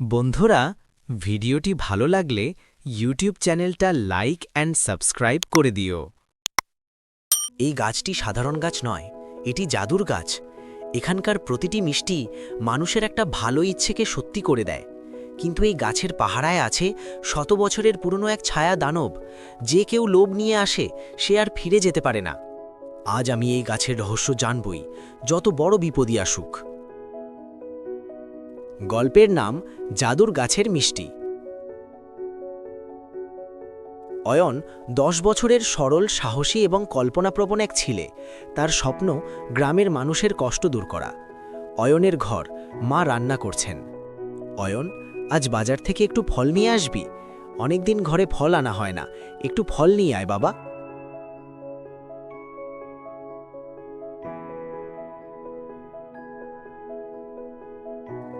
বন্ধুরা, ভিডিওটি ভালো লাগলে ইউটিউব চ্যানেলটা লাইক অ্যান্ড সাবস্ক্রাইব করে দিও। এই গাছটি সাধারণ গাছ নয়, এটি জাদুর গাছ। এখানকার প্রতিটি মিষ্টি মানুষের একটা ভালো ইচ্ছেকে সত্যি করে দেয়। কিন্তু এই গাছের পাহারায় আছে শত বছরের পুরনো এক ছায়া দানব, যে কেউ লোভ নিয়ে আসে, সে আর ফিরে যেতে পারে না। আজ আমি এই গাছের রহস্য জানবই, যত বড় বিপদই আসুক। গল্পের নাম জাদুর গাছের মিষ্টি। অয়ন দশ বছরের সরল, সাহসী এবং কল্পনাপ্রবণ এক ছিলে। তার স্বপ্ন গ্রামের মানুষের কষ্ট দূর করা। অয়নের ঘর মা রান্না করছেন। অয়ন, আজ বাজার থেকে একটু ফল নিয়ে আসবি? অনেকদিন ঘরে ফল আনা হয় না। একটু ফল নিয়ে আয় বাবা।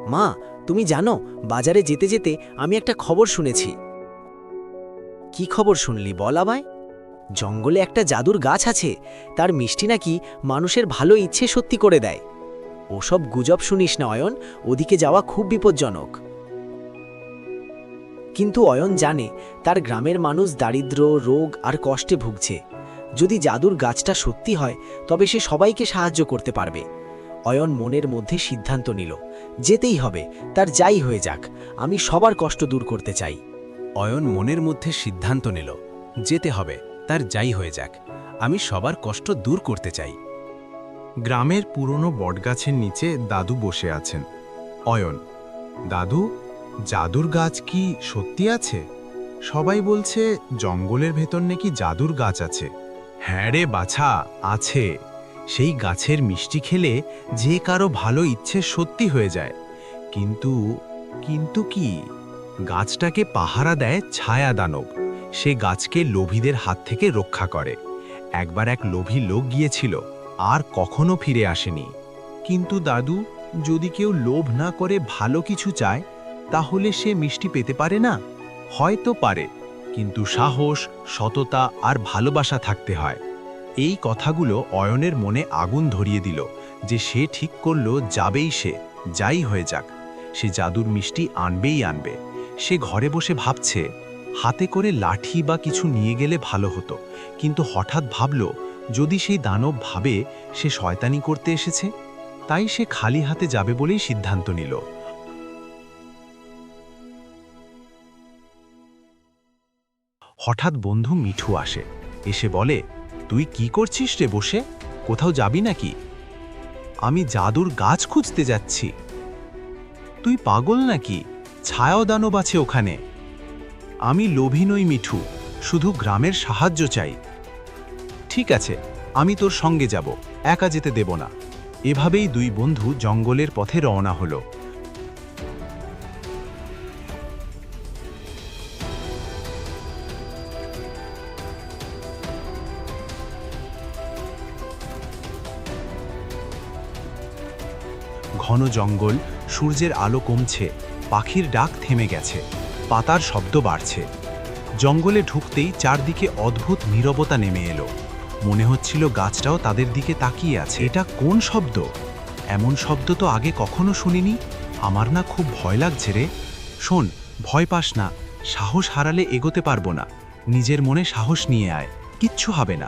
মা, তুমি জানো, বাজারে যেতে যেতে আমি একটা খবর শুনেছি। কি খবর শুনলি বল আমায়? জঙ্গলে একটা জাদুর গাছ আছে, তার মিষ্টি নাকি মানুষের ভালো ইচ্ছে সত্যি করে দেয়। ওসব গুজব শুনিস না, অয়ন, ওদিকে যাওয়া খুব বিপজ্জনক। কিন্তু অয়ন জানে, তার গ্রামের মানুষ দারিদ্র, রোগ আর কষ্টে ভুগছে। যদি জাদুর গাছটা সত্যি হয়, তবে সে সবাইকে সাহায্য করতে পারবে। অয়ন মনের মধ্যে সিদ্ধান্ত নিল, যেতেই হবে, তার যাই হয়ে যাক, আমি সবার কষ্ট দূর করতে চাই। অয়ন মনের মধ্যে সিদ্ধান্ত নিল, যেতে হবে, তার যাই হয়ে যাক, আমি সবার কষ্ট দূর করতে চাই। গ্রামের পুরনো বটগাছের নিচে দাদু বসে আছেন। অয়ন, দাদু, জাদুর গাছ কি সত্যি আছে? সবাই বলছে, জঙ্গলের ভেতর নাকি জাদুর গাছ আছে। হ্যাঁ রে বাছা, আছে। সেই গাছের মিষ্টি খেলে যে কারও ভালো ইচ্ছে সত্যি হয়ে যায়। কিন্তু কিন্তু কি? গাছটাকে পাহারা দেয় ছায়া দানব। সে গাছকে লোভীদের হাত থেকে রক্ষা করে। একবার এক লোভী লোক গিয়েছিল, আর কখনো ফিরে আসেনি। কিন্তু দাদু, যদি কেউ লোভ না করে ভালো কিছু চায়, তাহলে সে মিষ্টি পেতে পারে না? হয়তো পারে, কিন্তু সাহস, সততা আর ভালোবাসা থাকতে হয়। এই কথাগুলো অয়নের মনে আগুন ধরিয়ে দিল যে সে ঠিক করল, যাবেই সে, যাই হয়ে যাক। সে জাদুর মিষ্টি আনবেই আনবে। সে ঘরে বসে ভাবছে, হাতে করে লাঠি বা কিছু নিয়ে গেলে ভালো হতো। কিন্তু হঠাৎ ভাবল, যদি সেই দানব ভাবে সে শয়তানি করতে এসেছে, তাই সে খালি হাতে যাবে বলেই সিদ্ধান্ত নিল। হঠাৎ বন্ধু মিঠু আসে। এসে বলে তুই কি করছিস রে বসে? কোথাও যাবি নাকি? আমি জাদুর গাছ খুঁজতে যাচ্ছি। তুই পাগল নাকি? ছায়াও দানব আছে ওখানে। আমি লোভী নই মিঠু, শুধু গ্রামের সাহায্য চাই। ঠিক আছে, আমি তোর সঙ্গে যাব, একা যেতে দেব না। এভাবেই দুই বন্ধু জঙ্গলের পথে রওনা হলো। ঘন জঙ্গল, সূর্যের আলো কমছে, পাখির ডাক থেমে গেছে, পাতার শব্দ বাড়ছে। জঙ্গলে ঢুকতেই চারদিকে অদ্ভুত নীরবতা নেমে এলো। মনে হচ্ছিল গাছটাও তাদের দিকে তাকিয়ে আছে। এটা কোন শব্দ? এমন শব্দ তো আগে কখনো শুনিনি। আমার না খুব ভয় লাগছে রে। শোন, ভয় পাস না। সাহস হারালে এগোতে পারব না। নিজের মনে সাহস নিয়ে আয়। কিচ্ছু হবে না।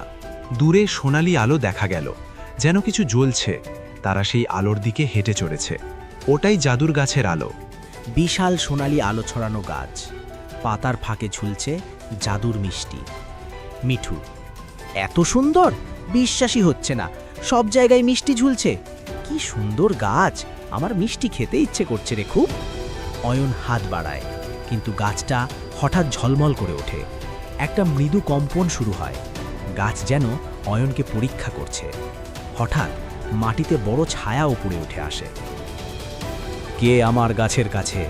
দূরে সোনালি আলো দেখা গেল। যেন কিছু জ্বলছে। তারা সেই আলোর দিকে হেঁটে চড়েছে ওটাই জাদুর গাছের আলো। বিশাল সোনালি আলো ছড়ানো গাছ। পাতার ফাঁকে ঝুলছে জাদুর মিষ্টি। মিঠু, এত সুন্দর? বিশ্বাসই হচ্ছে না। সব জায়গায় মিষ্টি ঝুলছে। কি সুন্দর গাছ! আমার মিষ্টি খেতে ইচ্ছে করছে রে খুব। অয়ন হাত বাড়ায়, কিন্তু গাছটা হঠাৎ ঝলমল করে ওঠে। একটা মৃদু কম্পন শুরু হয়। গাছ যেন অয়নকে পরীক্ষা করছে। হঠাৎ মাটিতে বড় ছায়া উপরে উঠে আসে। কে আমার গাছের কাছে?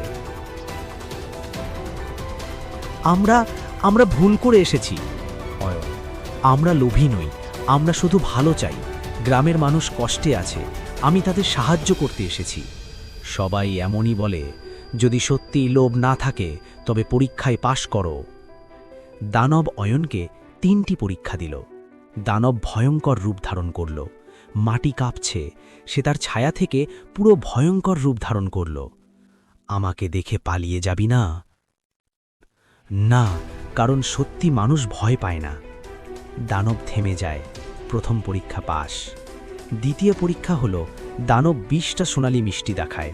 আমরা আমরা ভুল করে এসেছি, অয়ন। আমরা লোভী নই, আমরা শুধু ভালো চাই। গ্রামের মানুষ কষ্টে আছে, আমি তাদের সাহায্য করতে এসেছি। সবাই এমনই বলে, যদি সত্যি লোভ না থাকে, তবে পরীক্ষায় পাশ করো। দানব অয়নকে তিনটি পরীক্ষা দিল। দানব ভয়ঙ্কর রূপ ধারণ করল। মাটি কাঁপছে। সে তার ছায়া থেকে পুরো ভয়ঙ্কর রূপ ধারণ করল। আমাকে দেখে পালিয়ে যাবি না? না, কারণ সত্যি মানুষ ভয় পায় না। দানব থেমে যায়। প্রথম পরীক্ষা পাস। দ্বিতীয় পরীক্ষা হলো, দানব বিশটা সোনালি মিষ্টি দেখায়।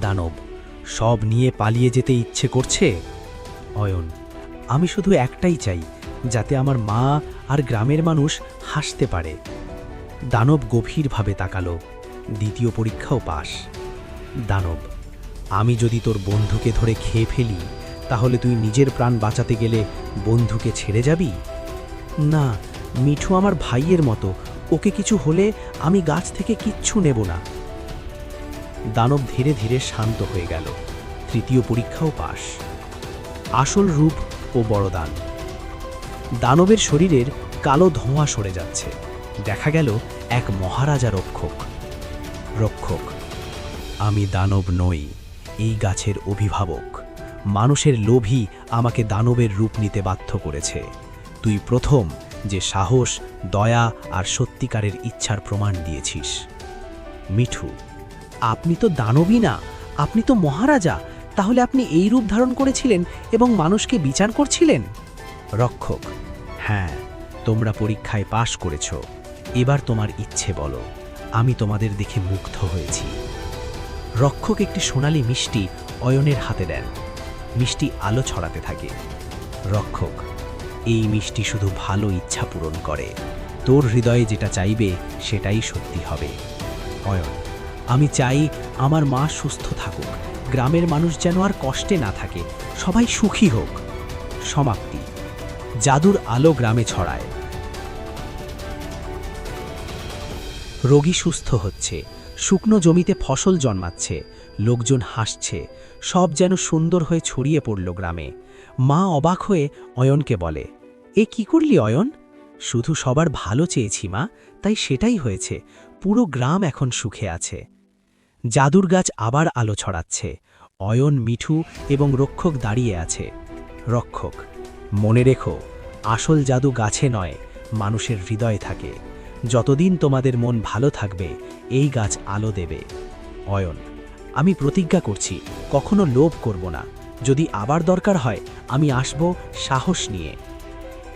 দানব, সব নিয়ে পালিয়ে যেতে ইচ্ছে করছে? অয়ন, আমি শুধু একটাই চাই, যাতে আমার মা আর গ্রামের মানুষ হাসতে পারে। দানব গভীরভাবে তাকালো। দ্বিতীয় পরীক্ষাও পাস। দানব, আমি যদি তোর বন্ধুকে ধরে খেয়ে ফেলি, তাহলে তুই নিজের প্রাণ বাঁচাতে গেলে বন্ধুকে ছেড়ে যাবি? না, মিঠু আমার ভাইয়ের মতো, ওকে কিছু হলে আমি গাছ থেকে কিচ্ছু নেব না। দানব ধীরে ধীরে শান্ত হয়ে গেল। তৃতীয় পরীক্ষাও পাশ আসল রূপ ও বড়দান। দানবের শরীরের কালো ধোঁয়া সরে যাচ্ছে। দেখা গেল এক মহারাজা রক্ষক। রক্ষক, আমি দানব নই, এই গাছের অভিভাবক। মানুষের লোভই আমাকে দানবের রূপ নিতে বাধ্য করেছে। তুই প্রথম যে সাহস, দয়া আর সত্যিকারের ইচ্ছার প্রমাণ দিয়েছিস। মিঠু, আপনি তো দানবই না, আপনি তো মহারাজা, তাহলে আপনি এই রূপ ধারণ করেছিলেন এবং মানুষকে বিচার করছিলেন? রক্ষক হ্যাঁ তোমরা পরীক্ষায় পাশ করেছ। এবার তোমার ইচ্ছে বলো, আমি তোমাদের দেখে মুগ্ধ হয়েছি। রক্ষক একটি সোনালী মিষ্টি অয়নের হাতে দেন। মিষ্টি আলো ছড়াতে থাকে। রক্ষক, এই মিষ্টি শুধু ভালো ইচ্ছা পূরণ করে। তোর হৃদয়ে যেটা চাইবে, সেটাই সত্যি হবে। অয়ন, আমি চাই আমার মা সুস্থ থাকুক। গ্রামের মানুষ যেন আর কষ্টে না থাকে। সবাই সুখী হোক। সমাপ্তি। জাদুর আলো গ্রামে ছড়ায়। রোগী সুস্থ হচ্ছে, শুকনো জমিতে ফসল জন্মাচ্ছে, লোকজন হাসছে, সব যেন সুন্দর হয়ে ছড়িয়ে পড়ল গ্রামে। মা অবাক হয়ে অয়নকে বলে, এ কি করলি অয়ন? শুধু সবার ভালো চেয়েছি মা, তাই সেটাই হয়েছে, পুরো গ্রাম এখন সুখে আছে। জাদুর গাছ আবার আলো ছড়াচ্ছে, অয়ন, মিঠু এবং রক্ষক দাঁড়িয়ে আছে। রক্ষক, মনে রেখো, আসল জাদু গাছে নয়, মানুষের হৃদয়ে থাকে। যতদিন তোমাদের মন ভালো থাকবে, এই গাছ আলো দেবে। অয়ন, আমি প্রতিজ্ঞা করছি, কখনো লোভ করব না। যদি আবার দরকার হয়, আমি আসব সাহস নিয়ে।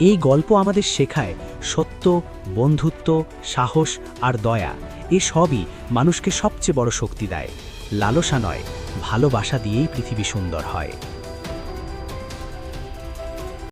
এই গল্প আমাদের শেখায় সত্য, বন্ধুত্ব, সাহস আর দয়া। এ সবই মানুষকে সবচেয়ে বড় শক্তি দেয়। লালসা নয়, ভালোবাসা দিয়েই পৃথিবী সুন্দর হয়।